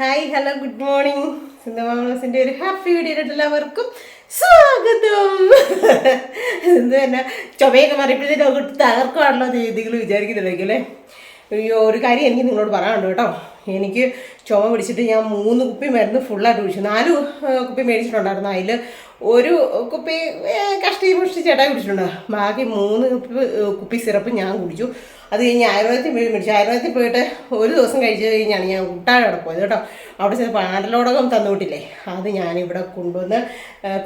Hi hello good morning സിന്ധുമാമസിന്റെ ഒരു happy വീഡിയോയിലോട്ട് എല്ലാവർക്കും സ്വാഗതം. എന്ത് തന്നെ ചുമയൊക്കെ മറിയപ്പോഴത്തേക്ക് നമുക്ക് തകർക്കുവാണല്ലോ നിങ്ങൾ വിചാരിക്കുന്നുണ്ടെങ്കിൽ അയ്യോ ഒരു കാര്യം എനിക്ക് നിങ്ങളോട് പറയാനുണ്ട് കേട്ടോ. എനിക്ക് ചുമ പിടിച്ചിട്ട് ഞാൻ മൂന്ന് കുപ്പി മരുന്ന് ഫുള്ളായിട്ട് കുടിച്ചു. നാല് കുപ്പി മേടിച്ചിട്ടുണ്ടായിരുന്നു. അതിൽ ഒരു കുപ്പി കഷ്ടി മുഷ്ടി ചേട്ടാ കുടിച്ചിട്ടുണ്ട്. ബാക്കി മൂന്ന് കുപ്പി കുപ്പി സിറപ്പ് ഞാൻ കുടിച്ചു. അത് കഴിഞ്ഞ് ആയുർവേദത്തിൽ പോയി മേടിച്ചു. ആയുർവേദത്തിൽ പോയിട്ട് ഒരു ദിവസം കഴിച്ചു കഴിഞ്ഞാണ് ഞാൻ കുട്ടാഴ് പോയത് കേട്ടോ. അവിടെ ചെന്ന് പാടലോടകം തന്നുവിട്ടില്ലേ? അത് ഞാനിവിടെ കൊണ്ടുവന്ന്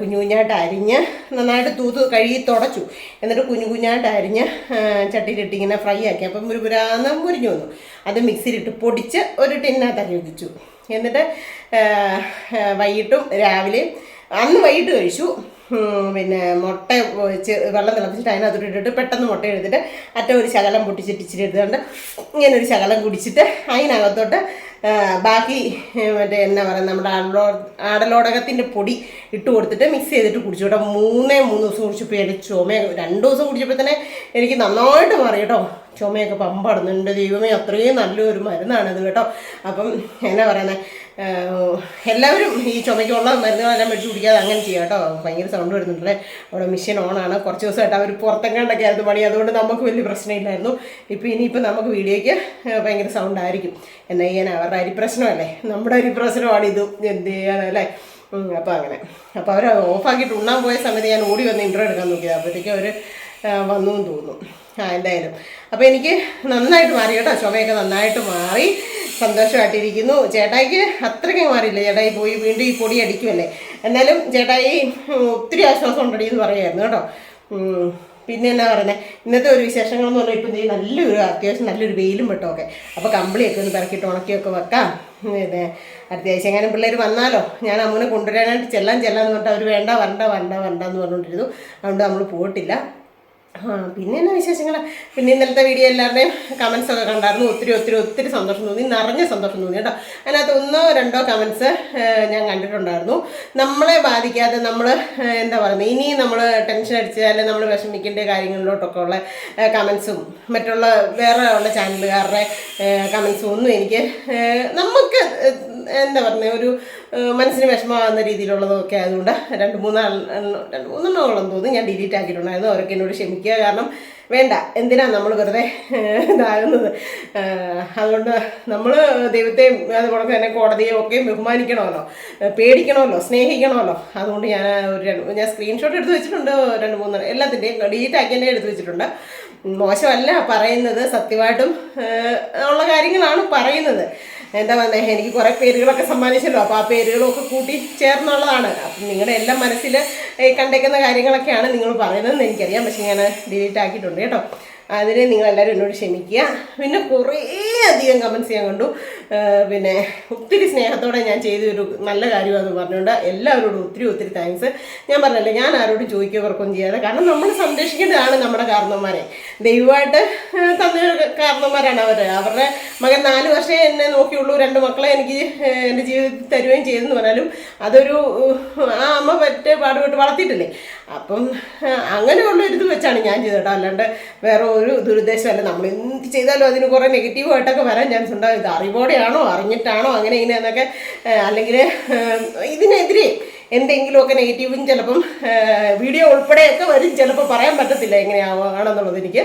കുഞ്ഞു കുഞ്ഞായിട്ട് അരിഞ്ഞ് നന്നായിട്ട് തൂത്ത് കഴുകി തുടച്ചു. എന്നിട്ട് കുഞ്ഞു കുഞ്ഞായിട്ട് അരിഞ്ഞ് ചട്ടിയിലിട്ട് ഇങ്ങനെ ഫ്രൈ ആക്കി. അപ്പം ഒരു പുരാന്ന് മുരിഞ്ഞു വന്നു. അത് മിക്സിയിലിട്ട് പൊടിച്ച് ഒരു ടിന്നകത്ത് വെച്ചു എന്നിട്ട് വൈകിട്ടും രാവിലെയും അന്ന് വൈകിട്ട് കഴിച്ചു. പിന്നെ മുട്ട വെള്ളം തിളപ്പിച്ചിട്ട് അതിനകത്തോട്ട് ഇട്ടിട്ട് പെട്ടെന്ന് മുട്ട എടുത്തിട്ട് അറ്റ ഒരു ശകലം പൊട്ടിച്ചിട്ട് ഇച്ചിരി എടുത്തുകൊണ്ട് ഇങ്ങനെ ഒരു ശകലം കുടിച്ചിട്ട് അതിനകത്തോട്ട് ബാക്കി മറ്റേ എന്നാ പറയുക നമ്മുടെ ആടലോ ആടലോടകത്തിന്റെ പൊടി ഇട്ട് കൊടുത്തിട്ട് മിക്സ് ചെയ്തിട്ട് കുടിച്ചു കേട്ടോ. മൂന്നേ മൂന്ന് ദിവസം കുടിച്ചപ്പോൾ എന്റെ ചുമ രണ്ട് ദിവസം കുടിച്ചപ്പോൾ തന്നെ എനിക്ക് നന്നായിട്ട് മാറി കേട്ടോ. ചുമയൊക്കെ പമ്പടുന്നുണ്ട്. ദൈവമേ അത്രയും നല്ലൊരു മരുന്നാണിത് കേട്ടോ. അപ്പം എന്നാ പറയുന്നത് എല്ലാവരും ഈ ചുമയ്ക്കുള്ള മരുന്നുകളെല്ലാം മേടിച്ച് കുടിക്കാതെ അങ്ങനെ ചെയ്യാം കേട്ടോ. ഭയങ്കര സൗണ്ട് വരുന്നുണ്ടല്ലേ? അവിടെ മെഷീൻ ഓണാണ്. കുറച്ച് ദിവസമായിട്ട് അവർ പുറത്തെങ്ങാണ്ടൊക്കെ ആയിരുന്നു പണി. അതുകൊണ്ട് നമുക്ക് വലിയ പ്രശ്നമില്ലായിരുന്നു. ഇപ്പോൾ ഇനിയിപ്പോൾ നമുക്ക് വീഡിയോയ്ക്ക് ഭയങ്കര സൗണ്ട് ആയിരിക്കും എന്നാൽ ചെയ്യാൻ അവരുടെ അരിപ്രശ്നമല്ലേ നമ്മുടെ അരി പ്രശ്നമാണ് ഇത്. എന്ത് ചെയ്യാനല്ലേ അപ്പം അങ്ങനെ. അപ്പോൾ അവർ ഓഫാക്കിയിട്ട് ഉണ്ണാൻ പോയ സമയത്ത് ഞാൻ ഓടി വന്ന് ഇന്റർവ്യൂ എടുക്കാൻ നോക്കിയത്. അപ്പോഴത്തേക്കും അവർ വന്നു എന്ന് തോന്നുന്നു. എന്തായാലും. അപ്പോൾ എനിക്ക് നന്നായിട്ട് മാറി കേട്ടോ. ചുമയൊക്കെ നന്നായിട്ട് മാറി. സന്തോഷമായിട്ടിരിക്കുന്നു. ചേട്ടായിക്ക് അത്രയ്ക്ക് മാറിയില്ല. ചേട്ടായി പോയി വീണ്ടും ഈ പൊടി അടിക്കുമല്ലേ എന്നാലും ചേട്ടായി ഒത്തിരി ആശ്വാസം ഉണ്ടടി എന്ന് പറയുമായിരുന്നു കേട്ടോ. പിന്നെ എന്നാ പറയുന്നത് ഇന്നത്തെ ഒരു വിശേഷങ്ങളെന്ന് പറഞ്ഞാൽ ഇപ്പം നല്ലൊരു അത്യാവശ്യം നല്ലൊരു വെയിലും വെട്ടമൊക്കെ അപ്പോൾ കമ്പിളിയൊക്കെ ഒന്ന് പിറക്കിയിട്ട് ഉണക്കിയൊക്കെ വെക്കാം. പിന്നെ ആഴ്ച എങ്ങാനും പിള്ളേർ വന്നാലോ? ഞാൻ അമ്മനെ കൊണ്ടുവരാനായിട്ട് ചെല്ലാൻ ചെല്ലാന്ന് പറഞ്ഞിട്ട് അവർ വേണ്ട വരണ്ട വരണ്ട വരണ്ട എന്ന് പറഞ്ഞുകൊണ്ടിരുന്നു. അതുകൊണ്ട് നമ്മൾ പോയിട്ടില്ല. പിന്നെ എന്നാ വിശേഷങ്ങൾ പിന്നെ ഇന്നലത്തെ വീഡിയോ എല്ലാവരുടെയും കമൻസ് ഒക്കെ കണ്ടായിരുന്നു. ഒത്തിരി ഒത്തിരി ഒത്തിരി സന്തോഷം തോന്നി. നിറഞ്ഞ സന്തോഷം തോന്നി കേട്ടോ. അതിനകത്ത് ഒന്നോ രണ്ടോ കമൻസ് ഞാൻ കണ്ടിട്ടുണ്ടായിരുന്നു. നമ്മളെ ബാധിക്കാതെ നമ്മൾ എന്താ പറയുന്നത് ഇനി നമ്മൾ ടെൻഷൻ അടിച്ചാൽ നമ്മൾ വിഷമിക്കേണ്ട കാര്യങ്ങളിലോട്ടൊക്കെ ഉള്ള കമൻസും മറ്റുള്ള വേറെ ഉള്ള ചാനലുകാരുടെ കമൻസും ഒന്നും എനിക്ക് നമുക്ക് എന്താ പറയുക ഒരു മനസ്സിന് വിഷമമാകുന്ന രീതിയിലുള്ളതൊക്കെ ആയതുകൊണ്ട് രണ്ട് മൂന്നാൾ രണ്ട് മൂന്നെണ്ണോളം തോന്നി ഞാൻ ഡിലീറ്റ് ആക്കിയിട്ടുണ്ടായിരുന്നു. അവരൊക്കെ എന്നോട് ക്ഷമിക്കുക. കാരണം വേണ്ട എന്തിനാ നമ്മൾ വെറുതെ ഇതാകുന്നത്? അതുകൊണ്ട് നമ്മൾ ദൈവത്തെയും അതുപോലെ തന്നെ കോടതിയെയും ഒക്കെ ബഹുമാനിക്കണമല്ലോ പേടിക്കണമല്ലോ സ്നേഹിക്കണമല്ലോ. അതുകൊണ്ട് ഞാൻ ഒരു ഞാൻ സ്ക്രീൻഷോട്ട് എടുത്ത് വെച്ചിട്ടുണ്ട് രണ്ട് മൂന്ന് എല്ലാത്തിന്റെയും ഡിലീറ്റ് ആക്കി ആക്കിയതിന്റെ എടുത്ത് വെച്ചിട്ടുണ്ട്. മോശമല്ല പറയുന്നത് സത്യമായിട്ടും ഉള്ള കാര്യങ്ങളാണ് പറയുന്നത്. എന്താ പറയുക എനിക്ക് കുറേ പേരുകളൊക്കെ സമ്മാനിച്ചല്ലോ. അപ്പോൾ ആ പേരുകളൊക്കെ കൂട്ടി ചേർന്നുള്ളതാണ്. അപ്പം നിങ്ങളുടെ എല്ലാം മനസ്സിൽ കണ്ടേക്കുന്ന കാര്യങ്ങളൊക്കെയാണ് നിങ്ങൾ പറയുന്നതെന്ന് എനിക്കറിയാം. പക്ഷേ ഞാൻ ഡിലീറ്റ് ആക്കിയിട്ടുണ്ട് കേട്ടോ. അതിന് നിങ്ങളെല്ലാവരും എന്നോട് ക്ഷമിക്കുക. പിന്നെ കുറേ അധികം കമൻസ് ചെയ്യാൻ കണ്ടു. പിന്നെ ഒത്തിരി സ്നേഹത്തോടെ ഞാൻ ചെയ്തൊരു നല്ല കാര്യമാണെന്ന് പറഞ്ഞുകൊണ്ട് എല്ലാവരോടും ഒത്തിരി ഒത്തിരി താങ്ക്സ് ഞാൻ പറഞ്ഞല്ലേ ഞാൻ ആരോടും ചോദിക്കുകവർക്കൊന്നും ചെയ്യാതെ കാരണം നമ്മൾ സംരക്ഷിക്കേണ്ടതാണ് നമ്മുടെ കാരണന്മാരെ ദൈവമായിട്ട് തന്ന കാരണന്മാരാണ് അവർ അവരുടെ മകൻ നാല് വർഷമേ എന്നെ നോക്കിയുള്ളൂ രണ്ട് മക്കളെ എനിക്ക് എന്റെ ജീവിതത്തിൽ തരുകയും ചെയ്തെന്ന് പറഞ്ഞാലും അതൊരു ആ അമ്മ പറ്റേ പാടുപെട്ട് വളർത്തിയിട്ടില്ലേ? അപ്പം അങ്ങനെയുള്ള ഒരു ഇത് വെച്ചാണ് ഞാൻ ചെയ്തിട്ടോ അല്ലാണ്ട് വേറെ ഒരു ദുരുദ്ദേശമല്ല. നമ്മൾ എന്ത് ചെയ്താലും അതിന് കുറേ നെഗറ്റീവായിട്ടൊക്കെ വരാൻ ചാൻസ് ഉണ്ടാവും. ഇത് അറിവോടെയാണോ അറിഞ്ഞിട്ടാണോ അങ്ങനെ ഇങ്ങനെ എന്നൊക്കെ അല്ലെങ്കിൽ ഇതിനെതിരെ എന്തെങ്കിലുമൊക്കെ നെഗറ്റീവും ചിലപ്പം വീഡിയോ ഉൾപ്പെടെയൊക്കെ വരും. ചിലപ്പോൾ പറയാൻ പറ്റത്തില്ല എങ്ങനെയാണെന്നുള്ളത് എനിക്ക്.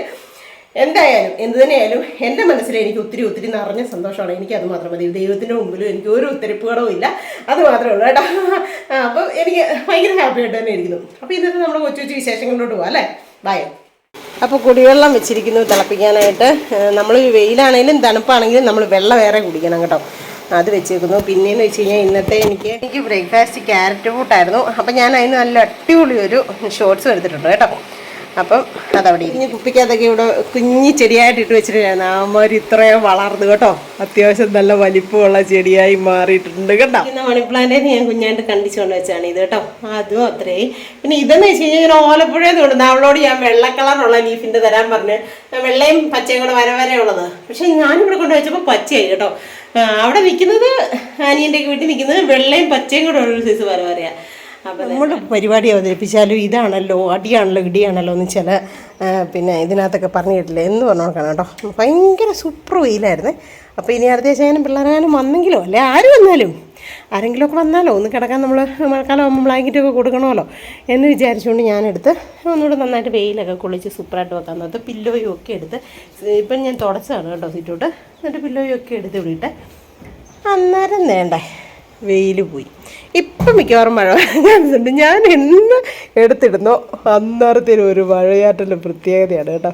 എന്തായാലും എന്ത് തന്നെയായാലും എന്റെ മനസ്സിൽ എനിക്ക് ഒത്തിരി ഒത്തിരി നിറഞ്ഞ സന്തോഷമാണ്. എനിക്ക് അത് മാത്രം മതി ദൈവത്തിന്റെ മുമ്പിലും എനിക്ക് ഒരു ഉത്തരപ്പുകളും ഇല്ല. അത് മാത്രമേ ഉള്ളൂ കേട്ടോ. അപ്പം എനിക്ക് ഭയങ്കര ഹാപ്പി ആയിട്ട് തന്നെ ഇരിക്കുന്നു. അപ്പോൾ ഇന്നത്തെ നമ്മൾ കൊച്ചു കൊച്ചു വിശേഷങ്ങളിലോട്ട് പോകാം അല്ലേ? ബായ് അപ്പോൾ കുടിവെള്ളം വെച്ചിരിക്കുന്നു തിളപ്പിക്കാനായിട്ട്. നമ്മൾ വെയിലാണെങ്കിലും തണുപ്പാണെങ്കിലും നമ്മൾ വെള്ളം വേറെ കുടിക്കണം കേട്ടോ. അത് വെച്ചേക്കുന്നു. പിന്നെയെന്ന് വെച്ച് കഴിഞ്ഞാൽ ഇന്നത്തെ എനിക്ക് എനിക്ക് ബ്രേക്ക്ഫാസ്റ്റ് ക്യാരറ്റ് കൂട്ടായിരുന്നു. അപ്പോൾ ഞാൻ അതിന് നല്ല അടിപൊളി ഒരു ഷോർട്സ് എടുത്തിട്ടുണ്ട് കേട്ടോ. അപ്പം അതവിടെ ഇനി കുപ്പിക്കകത്തൊക്കെ ഇവിടെ കുഞ്ഞി ചെടിയായിട്ട് ഇട്ട് വെച്ചിട്ടായിരുന്നു അമ്മമാർ ഇത്രയും വളർന്നു കേട്ടോ. അത്യാവശ്യം നല്ല വലിപ്പമുള്ള ചെടിയായി മാറിയിട്ടുണ്ട് കേട്ടോ. ഇന്ന് മണി പ്ലാന്റ് ഞാൻ കുഞ്ഞായിട്ട് കണ്ടിച്ചുകൊണ്ട് വെച്ചാണ് ഇത് കേട്ടോ. അതും അത്രയും. പിന്നെ ഇതെന്ന് വെച്ച് കഴിഞ്ഞാൽ ഇങ്ങനെ ഓലപ്പുഴയെന്ന് കൊണ്ട് അവളോട് ഞാൻ വെള്ള കളറുള്ള ലീഫിന്റെ തരാൻ പറഞ്ഞ് വെള്ളയും പച്ചയും കൂടെ വര വരെ ഉള്ളത്. പക്ഷെ ഞാനിവിടെ കൊണ്ട് വെച്ചപ്പോൾ പച്ചയായി കേട്ടോ. അവിടെ നിൽക്കുന്നത് ആനിയന്റെ വീട്ടിൽ നിൽക്കുന്നത് വെള്ളയും പച്ചയും കൂടെ ഉള്ള സൈസ് വര വരെയാ. അപ്പം നമ്മൾ പരിപാടി അവതരിപ്പിച്ചാലും ഇതാണല്ലോ അടിയാണല്ലോ ഇടിയാണല്ലോ എന്ന് ചില പിന്നെ ഇതിനകത്തൊക്കെ പറഞ്ഞു കേട്ടില്ല? എന്ന് പറഞ്ഞു നോക്കണം കേട്ടോ. ഭയങ്കര സൂപ്പർ വെയിലായിരുന്നേ. അപ്പോൾ ഇനി അടുത്ത അങ്ങനെ പിള്ളേരാനും വന്നെങ്കിലോ? അല്ലെ ആര് വന്നാലും? ആരെങ്കിലുമൊക്കെ വന്നാലോ? ഒന്ന് കിടക്കാൻ നമ്മൾ മഴക്കാലം ആകുമ്പോൾ ബ്ലാങ്കറ്റൊക്കെ കൊടുക്കണമല്ലോ എന്ന് വിചാരിച്ചുകൊണ്ട് ഞാനെടുത്ത് ഒന്നുകൂടെ നന്നായിട്ട് വെയിലൊക്കെ കുളിച്ച് സൂപ്പറായിട്ട് വെക്കാൻ നോത്ത് പില്ലോയും ഒക്കെ എടുത്ത് ഇപ്പം ഞാൻ തുടച്ചതാണ് കേട്ടോ സീറ്റോട്ട്. എന്നിട്ട് പില്ലോയും ഒക്കെ എടുത്ത് വിളിയിട്ട് അന്നേരം വേണ്ടേ വെയിൽ പോയി. ഇപ്പം മിക്കവാറും മഴ ഉണ്ട് ഞാൻ എന്ന് എടുത്തിടുന്നോ. അന്നേരത്തേനും ഒരു മഴയായിട്ടുള്ള പ്രത്യേകതയാണ് കേട്ടോ.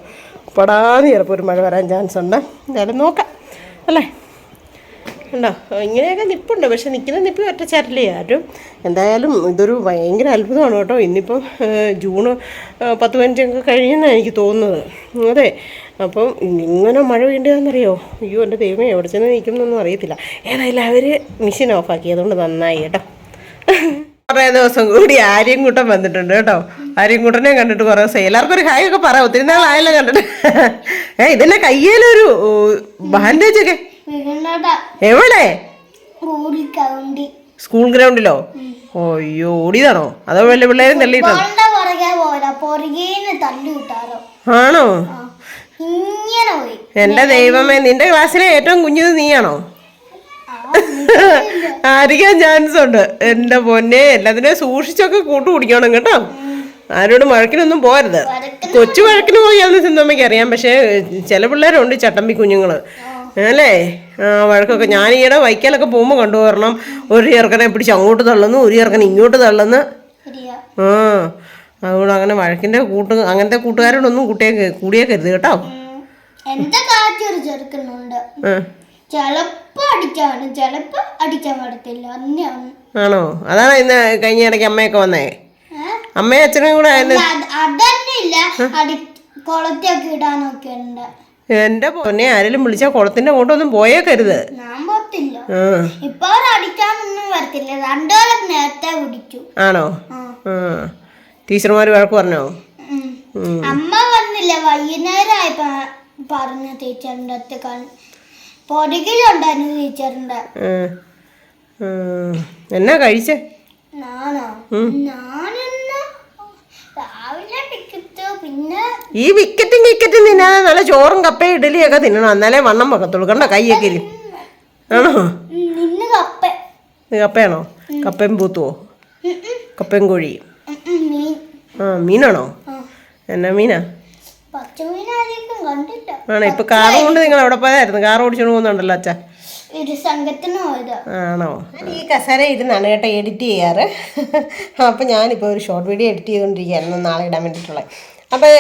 പടാന്ന് ചിലപ്പോൾ ഒരു മഴ വരാൻ ചാൻസ് ഉണ്ട്. എന്തായാലും നോക്കാം. അല്ലേ? ഉണ്ടോ ഇങ്ങനെയൊക്കെ നിപ്പുണ്ട്. പക്ഷെ നിൽക്കുന്ന നിപ്പ് ഒറ്റ ആരും എന്തായാലും ഇതൊരു ഭയങ്കര അത്ഭുതമാണ് കേട്ടോ. ഇന്നിപ്പം ജൂൺ പത്ത് പതിനഞ്ചൊക്കെ കഴിയുമെന്നാണ് എനിക്ക് തോന്നുന്നത്. അതെ. അപ്പം ഇങ്ങനെ മഴ വേണ്ടതെന്നറിയോ അയ്യോ എന്റെ ദൈവമേ എവിടെ ചെന്ന് നിൽക്കുന്നൊന്നും അറിയത്തില്ല. ഏതായാലും അവർ മെഷീൻ ഓഫാക്കി അതുകൊണ്ട് നന്നായി കേട്ടോ. കുറേ ദിവസം കൂടി ആര്യൻകുട്ടൻ വന്നിട്ടുണ്ട് കേട്ടോ. ആര്യൻകുട്ടനെ കണ്ടിട്ട് കുറേ ദിവസം എല്ലാവർക്കും ഒരു ഹായ് ഒക്കെ പറ. ഒത്തിരി നാളായല്ലോ കണ്ടിട്ട്. ഏ ഇതിന്റെ കയ്യിലൊരു ബാൻഡേജ് ഒക്കെ. എവിടെ? സ്കൂൾ ഗ്രൗണ്ടിലോ? അയ്യോ ഓടിയതാണോ? അതോ വല്ല പിള്ളേരും തള്ളിയിട്ടാണോ? പുറകേന്ന് ആണോ? എന്റെ ദൈവമേ നിന്റെ ക്ലാസ്സിലെ ഏറ്റവും കുഞ്ഞത് നീയാണോ? ആയിരിക്കാൻ ചാൻസ് ഉണ്ട്. എന്റെ പൊന്നെ എല്ലാത്തിനെയും സൂക്ഷിച്ചൊക്കെ കൂട്ടു കുടിക്കണം കേട്ടോ. ആരോട് വഴക്കിനൊന്നും പോരുത് കൊച്ചു വഴക്കിന് പോയാന്ന് സിന്ധമ്മയ്ക്ക് അറിയാം. പക്ഷേ ചില പിള്ളേരുണ്ട് ചട്ടമ്പി കുഞ്ഞുങ്ങൾ. അല്ലേ? ആ വഴക്കൊക്കെ ഞാൻ ഈയിടെ വൈക്കലൊക്കെ പോകുമ്പോൾ കണ്ടുപോരണം. ഒരു ചെറുക്കനെ പിടിച്ച് അങ്ങോട്ട് തള്ളുന്നു ഒരു ചെറുക്കനെ ഇങ്ങോട്ട് തള്ളുന്നു. ആ അതുകൊണ്ട് അങ്ങനെ വഴക്കിന്റെ കൂട്ട് അങ്ങനത്തെ കൂട്ടുകാരോടൊന്നും കൂട്ടിയേ കൂടിയേക്കരുത് കേട്ടോ. ഉം. എന്റെ കാറ്റൊരു ചെറുക്കുന്നുണ്ട് ആ അടിക്കാൻ അടിച്ചാണ് ചിലപ്പോ അടിക്കാൻ പറ്റത്തില്ല അന്നെയാണ് ആണോ? അതാണ് ഇന്ന് കഴിഞ്ഞ ഇടയ്ക്ക് അമ്മയൊക്കെ വന്നേ. അമ്മയും അച്ഛനും കൂടെ ആയിരുന്നു അതന്നെ ഇല്ല. അടി കുളത്തൊക്കെ ഇടാനൊക്കെ ഉണ്ട് എന്റെ പൊന്നെ ആരെങ്കിലും വിളിച്ചാൽ കുളത്തിന്റെ അങ്ങോട്ടൊന്നും പോയേക്കരുത്. ഞാൻ പറ്റില്ല ആ. ഇപ്പൊ അവർ അടിക്കാനൊന്നും വരത്തില്ല. രണ്ടുപേരും നേരത്തെ പിടിച്ചു ആണോ? ആ. ആ. ടീച്ചർമാർ വഴക്ക് പറഞ്ഞോ? ഉം. അമ്മ വന്നില്ല. വൈകുന്നേരമായി പറഞ്ഞു ടീച്ചറിന്റെ അടുത്ത് കൺ- പൊടികിലുണ്ടായിരുന്നു ടീച്ചറിന്റെ. എന്നാ കഴിച്ചേ? ഈ വിക്കറ്റും വിക്കറ്റും തിന്നാതെ നല്ല ചോറും കപ്പയും ഇഡലിയൊക്കെ തിന്നണം. എന്നാലേ വണ്ണം വെക്കത്തുള്ളൂ. കണ്ടോ കൈയൊക്കെ ആണോ? കപ്പയാണോ? കപ്പയും പൂത്തുവോ? കപ്പയും കോഴിയും. ആ മീനാണോ? എന്നാ മീനാ? ആണോ? ഇപ്പൊ കാർ കൊണ്ട് നിങ്ങൾ എവിടെ പോയായിരുന്നു? കാർ ഓടിച്ചോണ്ട് പോകുന്നുണ്ടല്ലോ അച്ഛാ. ആണോ? ഈ കസേര ഇരുന്നാണ് കേട്ടോ എഡിറ്റ് ചെയ്യാറ്. അപ്പോൾ ഞാനിപ്പോൾ ഒരു ഷോർട്ട് വീഡിയോ എഡിറ്റ് ചെയ്തുകൊണ്ടിരിക്കുകയായിരുന്നു നാളെ ഇടാൻ വേണ്ടിട്ടുള്ള അപ്പോൾ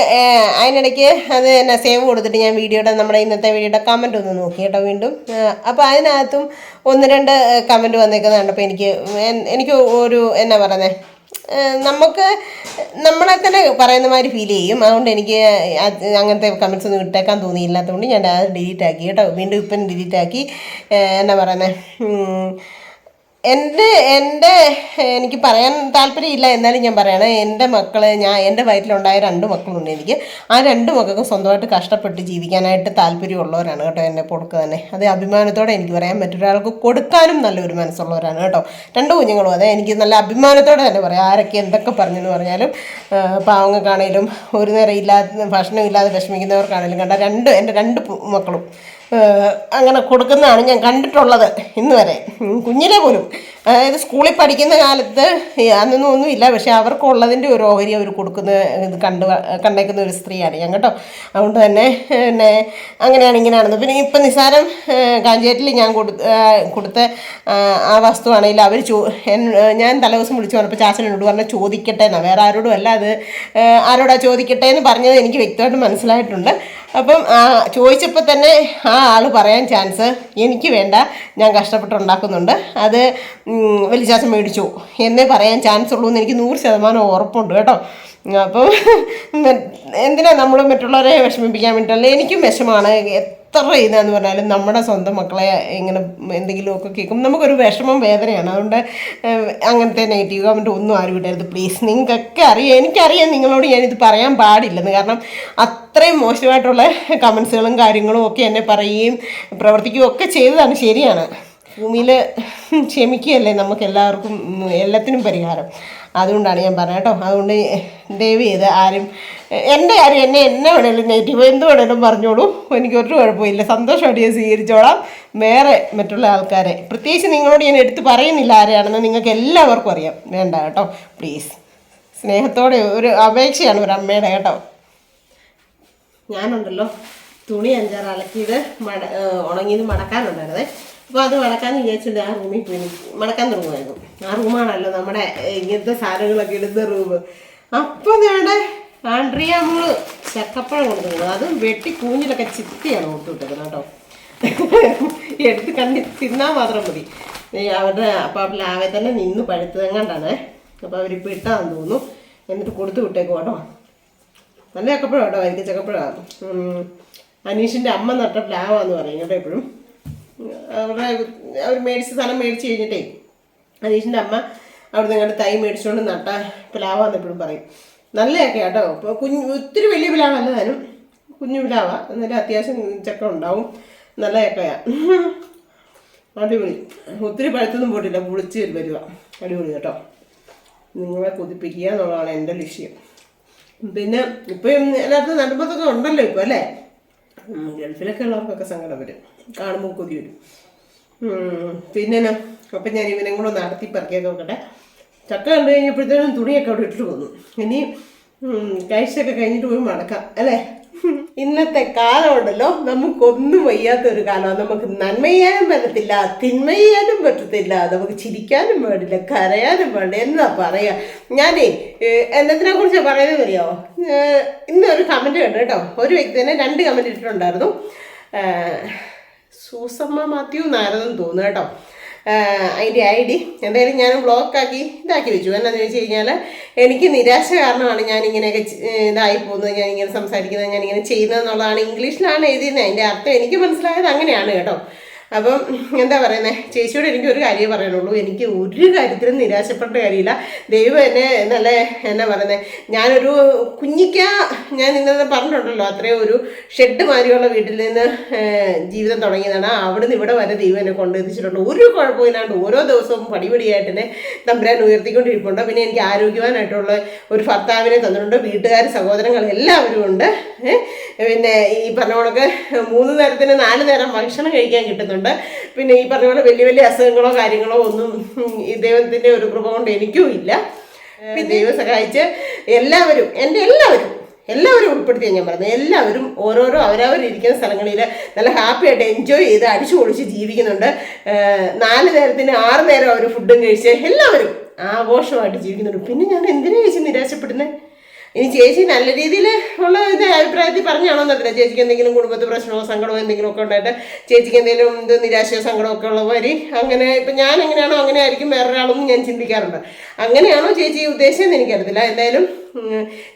അതിനിടയ്ക്ക് അത് എന്നെ സേവ് കൊടുത്തിട്ട് ഞാൻ വീഡിയോയുടെ നമ്മുടെ ഇന്നത്തെ വീഡിയോയുടെ കമന്റ് ഒന്ന് നോക്കി കേട്ടോ വീണ്ടും. അപ്പോൾ അതിനകത്തും ഒന്ന് രണ്ട് കമന്റ് വന്നേക്കുന്നത് കണ്ടപ്പോൾ എനിക്ക് എനിക്ക് ഒരു എന്നാ പറയുന്നത് നമുക്ക് നമ്മളെ തന്നെ പറയുന്ന മാതിരി ഫീൽ ചെയ്യും. അതുകൊണ്ട് എനിക്ക് അങ്ങനത്തെ കമൻസ് ഒന്നും ഇട്ടേക്കാൻ തോന്നിയില്ലാത്തതുകൊണ്ട് ഞാൻ അത് ഡിലീറ്റ് ആക്കി. കേട്ടോ വീണ്ടും ഇപ്പം ഡിലീറ്റ് ആക്കി. എന്നാ പറയുന്നത് എന്റെ എന്റെ എനിക്ക് പറയാൻ താല്പര്യമില്ല എന്നാലും ഞാൻ പറയണേ. എന്റെ മക്കളെ ഞാൻ എന്റെ വയറ്റിലുണ്ടായ രണ്ട് മക്കളുണ്ട് എനിക്ക്. ആ രണ്ട് മക്കൾക്കും സ്വന്തമായിട്ട് കഷ്ടപ്പെട്ട് ജീവിക്കാനായിട്ട് താല്പര്യമുള്ളവരാണ് കേട്ടോ എന്നെ കൊടുക്കുക തന്നെ. അത് അഭിമാനത്തോടെ എനിക്ക് പറയാൻ മറ്റൊരാൾക്ക് കൊടുക്കാനും നല്ലൊരു മനസ്സുള്ളവരാണ് കേട്ടോ. രണ്ട് കുഞ്ഞുങ്ങളും അതെ. എനിക്ക് നല്ല അഭിമാനത്തോടെ തന്നെ പറയാം. ആരൊക്കെ എന്തൊക്കെ പറഞ്ഞെന്ന് പറഞ്ഞാലും പാവങ്ങൾക്കാണേലും ഒരു നേരം ഇല്ലാതെ ഭക്ഷണം ഇല്ലാതെ വിഷമിക്കുന്നവർക്കാണേലും കണ്ട രണ്ട് എന്റെ രണ്ട് മക്കളും അങ്ങനെ കൊടുക്കുന്നതാണ് ഞാൻ കണ്ടിട്ടുള്ളത് ഇന്ന് വരെ. കുഞ്ഞിലെ പോലും. അതായത് സ്കൂളിൽ പഠിക്കുന്ന കാലത്ത് അന്നൊന്നും ഒന്നുമില്ല പക്ഷെ അവർക്കുള്ളതിന്റെ ഒരു ഓഹരി അവർ കൊടുക്കുന്ന ഇത് കണ്ട് കണ്ടേക്കുന്ന ഒരു സ്ത്രീയാണ് ഞാൻ കേട്ടോ. അതുകൊണ്ട് തന്നെ പിന്നെ അങ്ങനെയാണ് ഇങ്ങനെയാണെന്ന് പിന്നെ ഇപ്പം നിസ്സാരം ഏഹ് കാഞ്ചേറ്റിൽ ഞാൻ കൊടു കൊടുത്ത ആ വസ്തുവാണെങ്കിൽ അവർ ചോ ഞാൻ തലേദിവസം വിളിച്ചു പറഞ്ഞപ്പോൾ ചാച്ചനോട് പറഞ്ഞാൽ ചോദിക്കട്ടെ എന്നാ. വേറെ ആരോടും അല്ല അത് ആരോടാ ചോദിക്കട്ടെ എന്ന് പറഞ്ഞത് എനിക്ക് വ്യക്തമായിട്ട് മനസ്സിലായിട്ടുണ്ട്. അപ്പം ചോദിച്ചപ്പോൾ തന്നെ ആ ആൾ പറയാൻ ചാൻസ് എനിക്ക് വേണ്ട. ഞാൻ കഷ്ടപ്പെട്ടുണ്ടാക്കുന്നുണ്ട് അത് ഉം, വലിയ ചാച്ചൻ മേടിച്ചു. എന്നേ പറയാൻ ചാൻസ് ഉള്ളൂ എന്ന് എനിക്ക് നൂറ് ശതമാനം ഉറപ്പുണ്ട് കേട്ടോ. അപ്പോൾ എന്തിനാ നമ്മൾ മറ്റുള്ളവരെ വിഷമിപ്പിക്കാൻ വേണ്ടിയിട്ടല്ല എനിക്കും വിഷമമാണ് എത്ര ഇതാന്ന് പറഞ്ഞാലും നമ്മുടെ സ്വന്തം മക്കളെ ഇങ്ങനെ എന്തെങ്കിലുമൊക്കെ കേൾക്കും. നമുക്കൊരു വിഷമം വേദനയാണ്. അതുകൊണ്ട് അങ്ങനത്തെ നെഗറ്റീവ് കമന്റ് ഒന്നും ആരും ഇടരുത്. പ്ലീസ് നിങ്ങൾക്കൊക്കെ അറിയാം. എനിക്കറിയാം നിങ്ങളോട് ഞാനിത് പറയാൻ പാടില്ലെന്ന്. കാരണം അത്രയും മോശമായിട്ടുള്ള കമൻസുകളും കാര്യങ്ങളും ഒക്കെ എന്നെ പറയുകയും പ്രവർത്തിക്കുകയും ഒക്കെ ചെയ്തതാണ്. ശരിയാണ്. ഭൂമിയിൽ ക്ഷമിക്കുകയല്ലേ നമുക്ക് എല്ലാവർക്കും എല്ലാത്തിനും പരിഹാരം. അതുകൊണ്ടാണ് ഞാൻ പറഞ്ഞത് കേട്ടോ. അതുകൊണ്ട് ദയവ് ചെയ്ത് ആരും എന്റെ കാര്യം എന്നെ എന്നെ വേണേലും നെഗറ്റീവ് എന്ത് വേണേലും പറഞ്ഞോളൂ. എനിക്ക് ഒരു കുഴപ്പമില്ല. സന്തോഷമായിട്ട് ഞാൻ സ്വീകരിച്ചോളാം. വേറെ മറ്റുള്ള ആൾക്കാരെ പ്രത്യേകിച്ച് നിങ്ങളോട് ഞാൻ എടുത്ത് പറയുന്നില്ല ആരെയാണെന്ന് നിങ്ങൾക്ക് എല്ലാവർക്കും അറിയാം. വേണ്ട കേട്ടോ. പ്ലീസ് സ്നേഹത്തോടെ ഒരു അപേക്ഷയാണ് ഒരു അമ്മയുടെ കേട്ടോ. ഞാനുണ്ടല്ലോ. തുണി അഞ്ചാറ് അലക്കിയത് മട ഉണങ്ങിയത് മടക്കാനുണ്ടായിരുന്നേ. അപ്പോൾ അത് വളക്കാന്ന് വിചാരിച്ചിട്ട് ആ റൂമിൽ പോയി മടക്കാൻ തുടങ്ങുമായിരുന്നു. ആ റൂമാണല്ലോ നമ്മുടെ ഇങ്ങനത്തെ സാധനങ്ങളൊക്കെ ഇടുന്ന റൂം. അപ്പോൾ ഞങ്ങളുടെ ആൻഡ്രിയ മോൾ ചക്കപ്പഴം കൊണ്ടുവന്നത് അതും വെട്ടി കൂഞ്ഞിലൊക്കെ ചിത്തിയാണ് കൊടുത്തുവിട്ടേക്കുന്നത് കേട്ടോ. എടുത്ത് കണ്ടി തിന്നാൽ മാത്രം മതി. അവരുടെ അപ്പം ആ പ്ലാവെ തന്നെ നിന്ന് പഴുത്തതെങ്ങാണ്ടാണ് അപ്പോൾ അവരിപ്പോൾ ഇട്ടാന്ന് തോന്നുന്നു. എന്നിട്ട് കൊടുത്തു വിട്ടേക്കും കേട്ടോ. നല്ല ചക്കപ്പഴം കേട്ടോ എനിക്ക് ചക്കപ്പഴമാണ് അനീഷിന്റെ അമ്മ നട്ട പ്ലാവാന്ന് പറയും കേട്ടോ എപ്പോഴും അവരുടെ അവർ മേടിച്ച സ്ഥലം മേടിച്ച് കഴിഞ്ഞിട്ടേ അനീഷിന്റെ അമ്മ അവിടെ നിങ്ങളുടെ തൈ മേടിച്ചുകൊണ്ട് നട്ട പ്ലാവാന്ന് എപ്പോഴും പറയും. നല്ലതൊക്കെ കേട്ടോ ഇപ്പോൾ കുഞ്ഞ് ഒത്തിരി വലിയ പ്ലാവല്ല താനും കുഞ്ഞു പ്ലാവ. എന്നാലും അത്യാവശ്യം ചക്ക ഉണ്ടാവും. നല്ല ചക്കയാണ് അടിപൊളി. ഒത്തിരി പഴുത്തൊന്നും പോയിട്ടില്ല പുളിച്ച് വരുക അടിപൊളി കേട്ടോ. നിങ്ങളെ കൊതിപ്പിക്കുക എന്നുള്ളതാണ് എന്റെ ലക്ഷ്യം. പിന്നെ ഇപ്പം എല്ലായിടത്തും നടുമ്പത്തൊക്കെ ഉണ്ടല്ലോ ഇപ്പോൾ അല്ലേ? ഗൾഫിലൊക്കെ ഉള്ളവർക്കൊക്കെ സങ്കടം വരും. കാണുമ്പോൾ കൊതി വരും. പിന്നെ അപ്പം ഞാൻ ഇവനെ കൂടെ നടത്തി പറക്കിയൊക്കെ നോക്കട്ടെ ചക്ക കണ്ടു കഴിഞ്ഞപ്പോഴത്തേനും തുണിയൊക്കെ അവിടെ ഇട്ടിട്ട് പോന്നു ഇനി കഴിച്ചൊക്കെ കഴിഞ്ഞിട്ട് പോയി മടക്കാം അല്ലേ? ഇന്നത്തെ കാലമുണ്ടല്ലോ നമുക്കൊന്നും വയ്യാത്ത ഒരു കാലമാണ്. നമുക്ക് നന്മയാനും പറ്റത്തില്ല തിന്മയാനും പറ്റത്തില്ല നമുക്ക് ചിരിക്കാനും പാടില്ല കരയാനും പാടില്ല എന്താ പറയാ? ഞാനേ എന്നതിനെ കുറിച്ച് പറയുന്നത് അറിയാമോ ഒരു കമന്റ് കണ്ടു കേട്ടോ. ഒരു വ്യക്തി തന്നെ രണ്ട് കമന്റ് ഇട്ടിട്ടുണ്ടായിരുന്നു. സൂസമ്മ മാത്യു എന്നായിരുന്നു തോന്നുന്നു കേട്ടോ. അതിന്റെ ഐ ഡി എന്തായാലും ഞാൻ ബ്ലോക്കാക്കി ഇതാക്കി വെച്ചു. എന്നാന്ന് ചോദിച്ചു കഴിഞ്ഞാൽ എനിക്ക് നിരാശ കാരണമാണ് ഞാൻ ഇങ്ങനെയൊക്കെ ഇതായി പോകുന്നത്. ഞാൻ ഇങ്ങനെ സംസാരിക്കുന്നത് ഞാൻ ഇങ്ങനെ ചെയ്യുന്നത് എന്നുള്ളതാണ് ഇംഗ്ലീഷിലാണ് എഴുതിയിരുന്നത് അതിന്റെ അർത്ഥം എനിക്ക് മനസ്സിലായത് അങ്ങനെയാണ് കേട്ടോ. അപ്പം എന്താ പറയുന്നത് ചേച്ചിയോട് എനിക്ക് ഒരു കാര്യമേ പറയാനുള്ളൂ. എനിക്ക് ഒരു കാര്യത്തിലും നിരാശപ്പെട്ട കാര്യമില്ല. ദൈവം എന്നെ നല്ല എന്നാ പറയുന്നത് ഞാനൊരു കുഞ്ഞിക്ക ഞാൻ ഇന്നലെ പറഞ്ഞിട്ടുണ്ടല്ലോ. അത്രയും ഒരു ഷെഡ് മാതിരിയുള്ള വീട്ടിൽ നിന്ന് ജീവിതം തുടങ്ങിയതാണ്. അവിടുന്ന് ഇവിടെ വരെ ദൈവം എന്നെ കൊണ്ടെത്തിച്ചിട്ടുണ്ട് ഒരു കുഴപ്പമില്ലാണ്ട് ഓരോ ദിവസവും പടിപടിയായിട്ട് എന്നെ തമ്പുരാൻ ഉയർത്തിക്കൊണ്ടിരിപ്പുണ്ട്. പിന്നെ എനിക്ക് ആരോഗ്യവാനായിട്ടുള്ള ഒരു ഭർത്താവിനെ തന്നിട്ടുണ്ട്. വീട്ടുകാർ സഹോദരങ്ങൾ എല്ലാവരും ഉണ്ട്. പിന്നെ ഈ പറഞ്ഞ കണക്ക് മൂന്ന് നേരത്തിന് നാല് നേരം ഭക്ഷണം കഴിക്കാൻ കിട്ടുന്നുണ്ട്. പിന്നെ ഈ പറഞ്ഞ പോലെ വലിയ വലിയ അസുഖങ്ങളോ കാര്യങ്ങളോ ഒന്നും ദൈവത്തിന്റെ ഒരു കൃപ കൊണ്ട് എനിക്കും ഇല്ല. ദൈവം സഹായിച്ച് എല്ലാവരും എന്റെ എല്ലാവരും എല്ലാവരും ഉൾപ്പെടുത്തിയാണ് ഞാൻ പറഞ്ഞത്. എല്ലാവരും ഓരോരോ അവരവരിയ്ക്കുന്ന സ്ഥലങ്ങളിൽ നല്ല ഹാപ്പി ആയിട്ട് എൻജോയ് ചെയ്ത് അടിച്ചു പൊളിച്ച് ജീവിക്കുന്നുണ്ട് നാല് നേരത്തിന് ആറ് നേരം അവർ ഫുഡും കഴിച്ച് എല്ലാവരും ആഘോഷമായിട്ട് ജീവിക്കുന്നുണ്ട്. പിന്നെ ഞാൻ എന്തിനാ ചേച്ചി നിരാശപ്പെടുന്നത് ഇനി ചേച്ചി നല്ല രീതിയിൽ ഉള്ള ഇത് അഭിപ്രായത്തിൽ പറഞ്ഞാണോ എന്നറിയില്ല ചേച്ചിക്ക് എന്തെങ്കിലും കുടുംബത്തിൽ പ്രശ്നമോ സങ്കടമോ എന്തെങ്കിലും ഒക്കെ ഉണ്ടായിട്ട് ചേച്ചിക്ക് എന്തെങ്കിലും ഇത് നിരാശയോ സങ്കടമോ ഒക്കെ ഉള്ളവര് അങ്ങനെ ഇപ്പം ഞാൻ എങ്ങനെയാണോ അങ്ങനെ ആയിരിക്കും വേറൊരാളൊന്നും ഞാൻ ചിന്തിക്കാറുണ്ട്. അങ്ങനെയാണോ ചേച്ചി ഉദ്ദേശിച്ചതെന്ന് എനിക്കറിയത്തില്ല. എന്തായാലും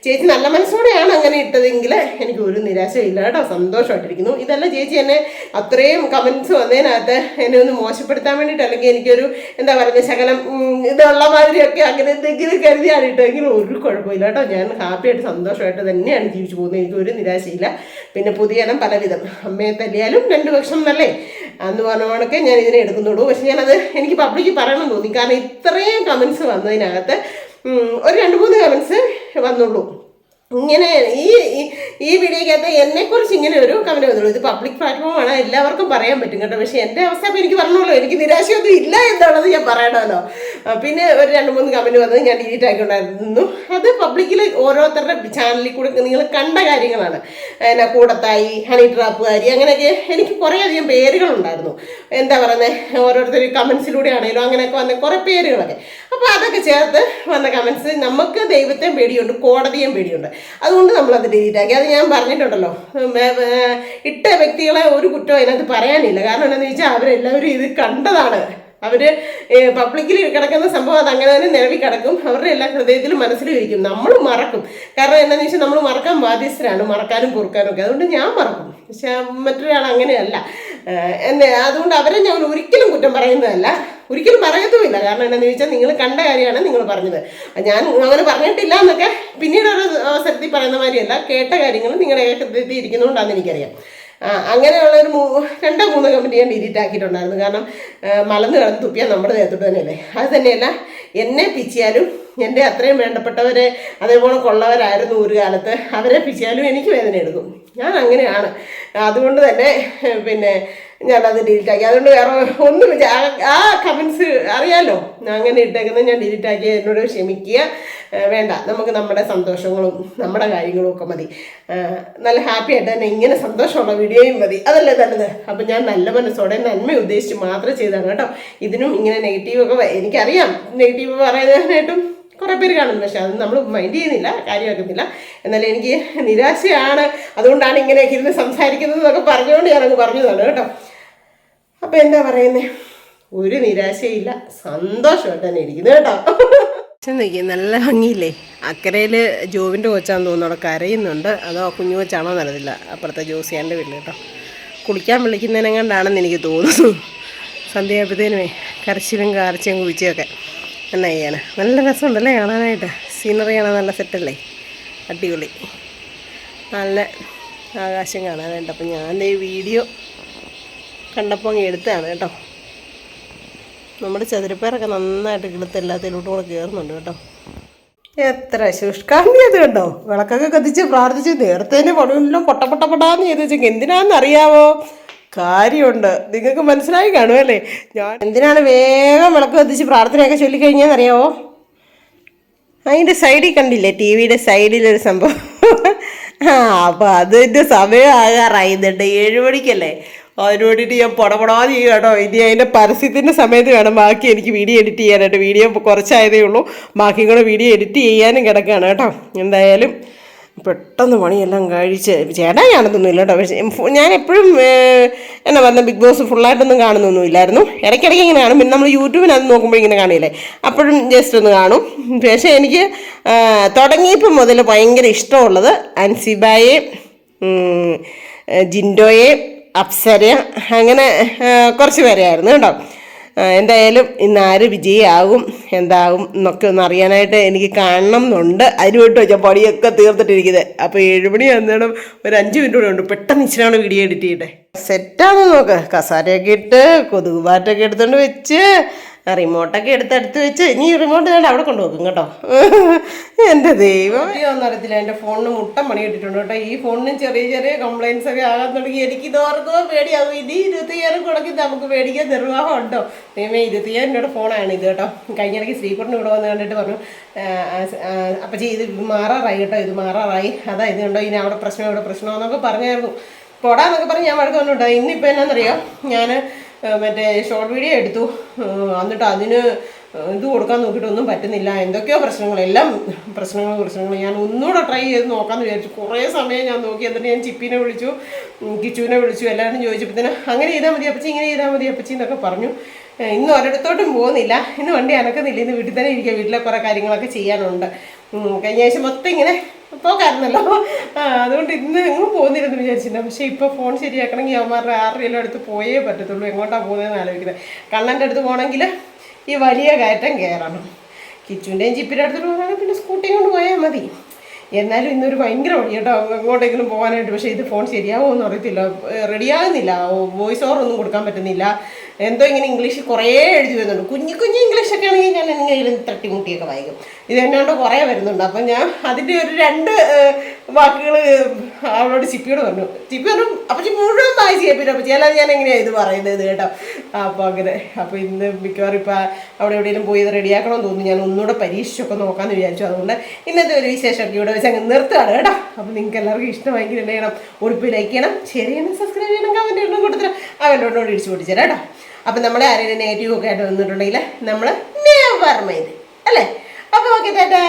ചേച്ചി നല്ല മനസ്സോടെയാണ് അങ്ങനെ ഇട്ടതെങ്കിൽ എനിക്ക് ഒരു നിരാശയില്ല കേട്ടോ. സന്തോഷമായിട്ടിരിക്കുന്നു. ഇതല്ല ചേച്ചി എന്നെ അത്രയും കമൻസ് വന്നതിനകത്ത് എന്നെ ഒന്ന് മോശപ്പെടുത്താൻ വേണ്ടിയിട്ട് അല്ലെങ്കിൽ എനിക്കൊരു എന്താ പറയുക ശകലം ഇതുള്ള മാതിരിയൊക്കെ അങ്ങനെ എന്തെങ്കിലും കരുതിയാണ് ഇട്ടെങ്കിലും ഒരു കുഴപ്പമില്ല കേട്ടോ. ഞാൻ ഹാപ്പിയായിട്ട് സന്തോഷമായിട്ട് തന്നെയാണ് ജീവിച്ചു പോകുന്നത്. എനിക്ക് ഒരു നിരാശയില്ല. പിന്നെ പുതിയനം പലവിധം. അമ്മയെ തല്ലിയാലും രണ്ടു പക്ഷം നല്ലേ? അന്ന് പറഞ്ഞ കണക്കെ ഞാൻ ഇതിനെ എടുക്കുന്നുള്ളൂ. പക്ഷെ ഞാനത് എനിക്ക് പബ്ലിക്ക് പറയണം തോന്നി. കാരണം ഇത്രയും കമൻസ് വന്നതിനകത്ത് ഒരു രണ്ട് മൂന്ന് കമൻസ് വന്നുള്ളൂ. ഇങ്ങനെ ഈ ഈ- വീഡിയോക്കകത്ത് എന്നെക്കുറിച്ച് ഇങ്ങനെ ഒരു കമന്റ് വന്നുള്ളൂ ഇത് പബ്ലിക് പ്ലാറ്റ്ഫോമാണ് എല്ലാവർക്കും പറയാൻ പറ്റും കേട്ടോ. പക്ഷെ എന്റെ അവസ്ഥ എനിക്ക് പറഞ്ഞോളൂ. എനിക്ക് നിരാശയൊന്നും ഇല്ല എന്നുള്ളത് ഞാൻ പറയണമല്ലോ. പിന്നെ ഒരു രണ്ട് മൂന്ന് കമന്റ് വന്നത് ഞാൻ ഡിലീറ്റ് ആക്കിക്കൊണ്ടായിരുന്നു അത് പബ്ലിക്കിൽ ഓരോരുത്തരുടെ ചാനലിൽ കൂടെ നിങ്ങൾ കണ്ട കാര്യങ്ങളാണ്. എന്നാ കൂടത്തായി ഹണി ട്രാപ്പുകാരി അങ്ങനെയൊക്കെ എനിക്ക് കുറേയധികം പേരുകളുണ്ടായിരുന്നു. എന്താ പറയുന്നത് ഓരോരുത്തർ കമൻസിലൂടെ ആണെങ്കിലും അങ്ങനെയൊക്കെ വന്ന കുറേ പേരുകളൊക്കെ. അപ്പോൾ അതൊക്കെ ചേർത്ത് വന്ന കമൻസ് നമുക്ക് ദൈവത്തെയും പേടിയുണ്ട് കോടതിയും പേടിയുണ്ട്. അതുകൊണ്ട് നമ്മളത് ഡിലീറ്റ് ആക്കി. അത് ഞാൻ പറഞ്ഞിട്ടുണ്ടല്ലോ ഇട്ട വ്യക്തികളെ ഒരു കുറ്റം അതിനകത്ത് പറയാനില്ല. കാരണം എന്താണെന്ന് വെച്ചാൽ അവരെല്ലാവരും ഇത് കണ്ടതാണ്. അവർ പബ്ലിക്കിൽ കിടക്കുന്ന സംഭവം അത് അങ്ങനെ തന്നെ നിലവിൽ കിടക്കും. അവരുടെ എല്ലാ ഹൃദയത്തിലും മനസ്സിലും ഇരിക്കും. നമ്മൾ മറക്കും. കാരണം എന്താണെന്ന് വെച്ചാൽ നമ്മൾ മറക്കാൻ ബാധ്യസ്ഥരാണ്. മറക്കാനും പൊറുക്കാനും ഒക്കെ. അതുകൊണ്ട് ഞാൻ മറക്കും. പക്ഷെ മറ്റൊരാൾ അങ്ങനെയല്ല. എന്നെ അതുകൊണ്ട് അവരെ ഞാൻ ഒരിക്കലും കുറ്റം പറയുന്നതല്ല. ഒരിക്കലും പറയത്തുമില്ല. കാരണം എന്താണെന്ന് ചോദിച്ചാൽ നിങ്ങൾ കണ്ട കാര്യമാണ് നിങ്ങൾ പറഞ്ഞത്. ഞാൻ അങ്ങനെ പറഞ്ഞിട്ടില്ല എന്നൊക്കെ പിന്നീട് ഒരു അവസരത്തിൽ പറയുന്ന മാതിരിയല്ല. കേട്ട കാര്യങ്ങൾ നിങ്ങളുടെ ഹൃദയത്തിൽ ഇരിക്കുന്നതുകൊണ്ടാണെന്ന് എനിക്കറിയാം. അങ്ങനെയുള്ള ഒരു മൂ രണ്ടോ മൂന്നോ കമ്പനി ഞാൻ ഡിലീറ്റ് ആക്കിയിട്ടുണ്ടായിരുന്നു. കാരണം മലന്ന് കിടന്ന് തുപ്പിയാൽ നമ്മുടെ ദേഹത്തോട്ട് തന്നെയല്ലേ? അത് തന്നെയല്ല എന്നെ പിച്ചിയാലും എന്റെ അത്രയും വേണ്ടപ്പെട്ടവരെ അതേപോലെ കൊള്ളവരായിരുന്നു ഒരു കാലത്ത് അവരെ പിച്ചിയാലും എനിക്ക് വേദന എടുക്കും. ഞാൻ അങ്ങനെയാണ്. അതുകൊണ്ട് തന്നെ പിന്നെ ഞാനത് ഡിലീറ്റ് ആക്കി. അതുകൊണ്ട് വേറെ ഒന്നും ആ- കമൻസ് അറിയാലോ? അങ്ങനെ ഇട്ടേക്കുന്നത് ഞാൻ ഡിലീറ്റ് ആക്കി എന്നോട് ക്ഷമിക്കുക. വേണ്ട. നമുക്ക് നമ്മുടെ സന്തോഷങ്ങളും നമ്മുടെ കാര്യങ്ങളും ഒക്കെ മതി. നല്ല ഹാപ്പി ആയിട്ട് തന്നെ ഇങ്ങനെ സന്തോഷമുള്ള വീഡിയോയും മതി. അതല്ലേ നല്ലത്? അപ്പം ഞാൻ നല്ല മനസ്സോടെ നന്മ ഉദ്ദേശിച്ച് മാത്രം ചെയ്തതാണ് കേട്ടോ. ഇതിനും ഇങ്ങനെ നെഗറ്റീവൊക്കെ എനിക്കറിയാം. നെഗറ്റീവ് പറയുന്നതിനായിട്ടും കുറേ പേര് കാണുന്നു പക്ഷെ അത് നമ്മൾ മൈൻഡ് ചെയ്യുന്നില്ല കാര്യമാക്കുന്നില്ല. എന്നാലും എനിക്ക് നിരാശയാണ്. അതുകൊണ്ടാണ് ഇങ്ങനെ ഇരുന്ന് സംസാരിക്കുന്നത് എന്നൊക്കെ പറഞ്ഞുകൊണ്ട് ഞാനങ്ങ് പറഞ്ഞതാണ് കേട്ടോ. അപ്പം എന്താ പറയുന്നത് ഒരു നിരാശയില്ല സന്തോഷമായിട്ട് തന്നെ ഇരിക്കുന്നത് കേട്ടോ. നല്ല ഭംഗിയില്ലേ? അക്കരയിൽ ജോവിന്റെ കൊച്ചാന്ന് തോന്നുന്നു അവിടെ കരയുന്നുണ്ട്. അതോ കുഞ്ഞു കൊച്ചാണോ നല്ലതില്ല അപ്പുറത്തെ ജോസിയാന്റെ വീട്ടിൽ കേട്ടോ. കുളിക്കാൻ വിളിക്കുന്നതിനെങ്ങാണ്ടാണെന്ന് എനിക്ക് തോന്നുന്നു. സന്ധ്യയായപ്പോഴത്തേനുമേ കരച്ചിലും കാർച്ചയും കുഴിച്ചൊക്കെ എന്നാ നല്ല രസമുണ്ടല്ലേ കാണാനായിട്ട്? സീനറി കാണാൻ നല്ല സെറ്റല്ലേ അടിപൊളി. നല്ല ആകാശം കാണാനായിട്ട് അപ്പം ഞാൻ ഈ വീഡിയോ കണ്ടപ്പോൾ അങ്ങ് എടുത്താണ് കേട്ടോ. നമ്മുടെ ചതുരപ്പേറൊക്കെ നന്നായിട്ട് കിളുത്ത് എല്ലാത്തിലോട്ടും കൂടെ കയറുന്നുണ്ട് കേട്ടോ. എത്ര ശുഷ്കാന്തി അത് കണ്ടോ? വിളക്കൊക്കെ കത്തിച്ച് പ്രാർത്ഥിച്ച് നേരത്തേനെ പണിയെല്ലാം പൊട്ട ചെയ്ത് വെച്ചെങ്കിൽ എന്തിനാന്ന് അറിയാവോ കാര്യമുണ്ട്. നിങ്ങൾക്ക് മനസ്സിലായി കാണുമല്ലേ? ഞാൻ എന്തിനാണ് വേഗം വിളക്ക് കത്തിച്ച് പ്രാർത്ഥനയൊക്കെ ചൊല്ലിക്കഴിഞ്ഞാൽ അറിയാവോ അതിന്റെ സൈഡിൽ കണ്ടില്ലേ? ടി വിയുടെ സൈഡിലൊരു സംഭവം. ആ അപ്പം അതിന്റെ സമയം ഏഴ് മണിക്കല്ലേ? അതിന് വേണ്ടിയിട്ട് ഞാൻ പൊടപൊടാതെ ചെയ്യും കേട്ടോ. ഇനി അതിന്റെ പരസ്യത്തിന്റെ സമയത്ത് വേണം ബാക്കി എനിക്ക് വീഡിയോ എഡിറ്റ് ചെയ്യാനായിട്ട്. വീഡിയോ കുറച്ചായതേ ഉള്ളൂ. ബാക്കി കൂടെ വീഡിയോ എഡിറ്റ് ചെയ്യാനും കിടക്കുകയാണ് കേട്ടോ. എന്തായാലും പെട്ടെന്ന് പണിയെല്ലാം കഴിച്ച് ചേട്ടാ കാണത്തൊന്നുമില്ല കേട്ടോ. പക്ഷേ ഞാൻ എപ്പോഴും എന്നാ പറഞ്ഞ ബിഗ് ബോസ് ഫുള്ളായിട്ടൊന്നും കാണുന്നൊന്നും ഇല്ലായിരുന്നു. ഇടയ്ക്കിടയ്ക്ക് ഇങ്ങനെ കാണും. പിന്നെ നമ്മൾ യൂട്യൂബിനകത്ത് നോക്കുമ്പോൾ ഇങ്ങനെ കാണില്ലേ? അപ്പോഴും ജസ്റ്റ് ഒന്ന് കാണും. പക്ഷേ എനിക്ക് തുടങ്ങിയപ്പോൾ മുതൽ ഭയങ്കര ഇഷ്ടമുള്ളത് അൻസിബായെ ജിൻഡോയെ അപ്സര അങ്ങനെ കുറച്ച് പേരെയായിരുന്നു കേട്ടോ. എന്തായാലും ഇന്ന് ആര് വിജയിയാകും എന്താകും എന്നൊക്കെ ഒന്ന് അറിയാനായിട്ട് എനിക്ക് കാണണം എന്നുണ്ട് അതിന് വേണ്ടി വെച്ചാൽ പണിയൊക്കെ തീർത്തിട്ടിരിക്കുന്നത് അപ്പോൾ ഏഴുമണി അന്നേരം ഒരു അഞ്ച് മിനിറ്റ് കൂടെ ഉണ്ട്. പെട്ടെന്ന് ഇച്ചിരിയാണ് വീഡിയോ എഡിറ്റ് ചെയ്യട്ടെ. സെറ്റാണെന്ന് നോക്ക്. കസാരയൊക്കെ ഇട്ട് കൊതുക് പാറ്റൊക്കെ എടുത്തുകൊണ്ട് വെച്ച് റിമോട്ടൊക്കെ എടുത്ത് എടുത്ത് വെച്ച് ഇനി റിമോട്ട് ഞാൻ അവിടെ കൊണ്ടുപോകും കേട്ടോ. എന്റെ ദൈവം ഒന്നും അറിയത്തില്ല എന്റെ ഫോണിന് മുട്ടം പണി കിട്ടിയിട്ടുണ്ട് കേട്ടോ. ഈ ഫോണിന് ചെറിയ ചെറിയ കംപ്ലൈൻസ് ഒക്കെ ആകാൻ തുടങ്ങി. എനിക്ക് ഇതോർക്കോ പേടിയാകും ഇനി ഇരുപത്തയ്യായിരം കൊടുക്കി നമുക്ക് പേടിക്കാൻ നിർവാഹം ഉണ്ടോ? ദൈവമേ ഇരുപത്തയ്യായിരം രൂപയുടെ ഫോണാണ് ഇത് കേട്ടോ. കഴിഞ്ഞ ഇടയ്ക്ക് ശ്രീകുട്ടൻ ഇവിടെ വന്ന് കണ്ടിട്ട് പറഞ്ഞു അപ്പച്ചി ഇത് മാറാറായി കേട്ടോ ഇത് മാറാറായി. അതാ ഇത് കണ്ടോ ഇനി അവിടെ പ്രശ്നം ഇവിടെ പ്രശ്നമെന്നൊക്കെ പറഞ്ഞായിരുന്നു. പോടാന്നൊക്കെ പറഞ്ഞ് ഞാൻ വഴക്ക് വന്നിട്ടോ ഇന്നിപ്പോൾ എന്നാന്നറിയോ? ഞാൻ മറ്റേ ഷോർട്ട് വീഡിയോ എടുത്തു. എന്നിട്ട് അതിന് ഇത് കൊടുക്കാൻ നോക്കിയിട്ടൊന്നും പറ്റുന്നില്ല. എന്തൊക്കെയോ പ്രശ്നങ്ങൾ എല്ലാം പ്രശ്നങ്ങൾ പ്രശ്നങ്ങൾ. ഞാൻ ഒന്നുകൂടെ ട്രൈ ചെയ്ത് നോക്കാമെന്ന് വിചാരിച്ചു. കുറേ സമയം ഞാൻ നോക്കി. എന്നിട്ട് ഞാൻ ചിപ്പിനെ വിളിച്ചു കിച്ചുവിനെ വിളിച്ചു എല്ലാവരും ചോദിച്ചപ്പോഴത്തേന് അങ്ങനെ ചെയ്താൽ മതി അപ്പച്ചി ഇങ്ങനെ ചെയ്താൽ മതി അപ്പച്ചി എന്നൊക്കെ പറഞ്ഞു. ഇന്ന് ഒരിടത്തോട്ടും പോകുന്നില്ല. ഇന്ന് വണ്ടി അനക്കുന്നില്ല. ഇന്ന് വീട്ടിൽ തന്നെ ഇരിക്കുക. വീട്ടിലെ കുറേ കാര്യങ്ങളൊക്കെ ചെയ്യാനുണ്ട്. കഴിഞ്ഞ ആഴ്ച മൊത്തം ഇങ്ങനെ പോകാറുന്നല്ലോ ആ അതുകൊണ്ട് ഇന്ന് എങ്ങും പോകുന്നില്ലെന്ന് വിചാരിച്ചില്ല പക്ഷേ ഇപ്പോൾ ഫോൺ ശരിയാക്കണമെങ്കിൽ അവന്മാരുടെ ആരുടെയെല്ലാം അടുത്ത് പോയേ പറ്റത്തുള്ളൂ. എങ്ങോട്ടാണ് പോകുന്നതെന്ന് ആലോചിക്കുന്നത്. കണ്ണന്റെ അടുത്ത് പോകണമെങ്കിൽ ഈ വലിയ കയറ്റം കയറണം. കിച്ചുവിന്റെയും ജിപ്പിന്റെ അടുത്ത് പോകണമെങ്കിൽ പിന്നെ സ്കൂട്ടി കൊണ്ട് പോയാൽ മതി. എന്നാലും ഇന്നൊരു ഭയങ്കര പണി കേട്ടോ. എങ്ങോട്ടെങ്കിലും പോകാനായിട്ട്. പക്ഷേ ഇത് ഫോൺ ശരിയാവുമോ എന്ന് അറിയത്തില്ല. റെഡിയാകുന്നില്ല വോയിസ് ഓവർ ഒന്നും കൊടുക്കാൻ പറ്റുന്നില്ല. എന്തോ ഇങ്ങനെ ഇംഗ്ലീഷ് കുറേ എഴുതി വരുന്നുണ്ട്. കുഞ്ഞു കുഞ്ഞു ഇംഗ്ലീഷൊക്കെ ആണെങ്കിൽ ഞാൻ എന്തെങ്കിലും തട്ടിമുട്ടിയൊക്കെ വായിക്കും. ഇത് എന്നാണ്ട് കുറേ വരുന്നുണ്ട്. അപ്പം ഞാൻ അതിന്റെ ഒരു രണ്ട് വാക്കുകൾ അവളോട് ചിപ്പിയോട് പറഞ്ഞു. ചിപ്പി പറഞ്ഞു അപ്പം മുഴുവൻ വായിച്ച് കേൾപ്പില്ല അപ്പം ഞാൻ എങ്ങനെയാണ് ഇത് പറയുന്നത് കേട്ടോ? അപ്പോൾ അങ്ങനെ അപ്പോൾ ഇന്ന് മിക്കവാറും ഇപ്പം അവിടെ എവിടെയെങ്കിലും പോയി ഇത് റെഡിയാക്കണമെന്ന് തോന്നുന്നു. ഞാൻ ഒന്നുകൂടെ പരീക്ഷിച്ചൊക്കെ നോക്കാമെന്ന് വിചാരിച്ചു. അതുകൊണ്ട് ഇന്നത്തെ ഒരു വിശേഷമൊക്കെ ഇവിടെ വെച്ച് അങ്ങ് നിർത്തുകയാണ് കേട്ടോ. അപ്പോൾ നിങ്ങൾക്ക് എല്ലാവർക്കും ഇഷ്ടമായെങ്കിൽ എന്ത് ചെയ്യണം ഉടുപ്പ് ലൈക്ക് ചെയ്യണം ഷെയർ ചെയ്യണം സബ്സ്ക്രൈബ് ചെയ്യണം കമന്റ് ചെയ്യണം കൊടുത്തിട്ട് അവരോടോട് ഇടിച്ചു പൊട്ടിച്ചേരാം കേട്ടോ. അപ്പം നമ്മൾ ആരെങ്കിലും നെഗറ്റീവ് ഒക്കെ ആയിട്ട് വന്നിട്ടുണ്ടെങ്കിൽ നമ്മൾ നെവർ മൈൻഡ് അല്ലേ? അപ്പോൾ ഓക്കെ ടാറ്റാ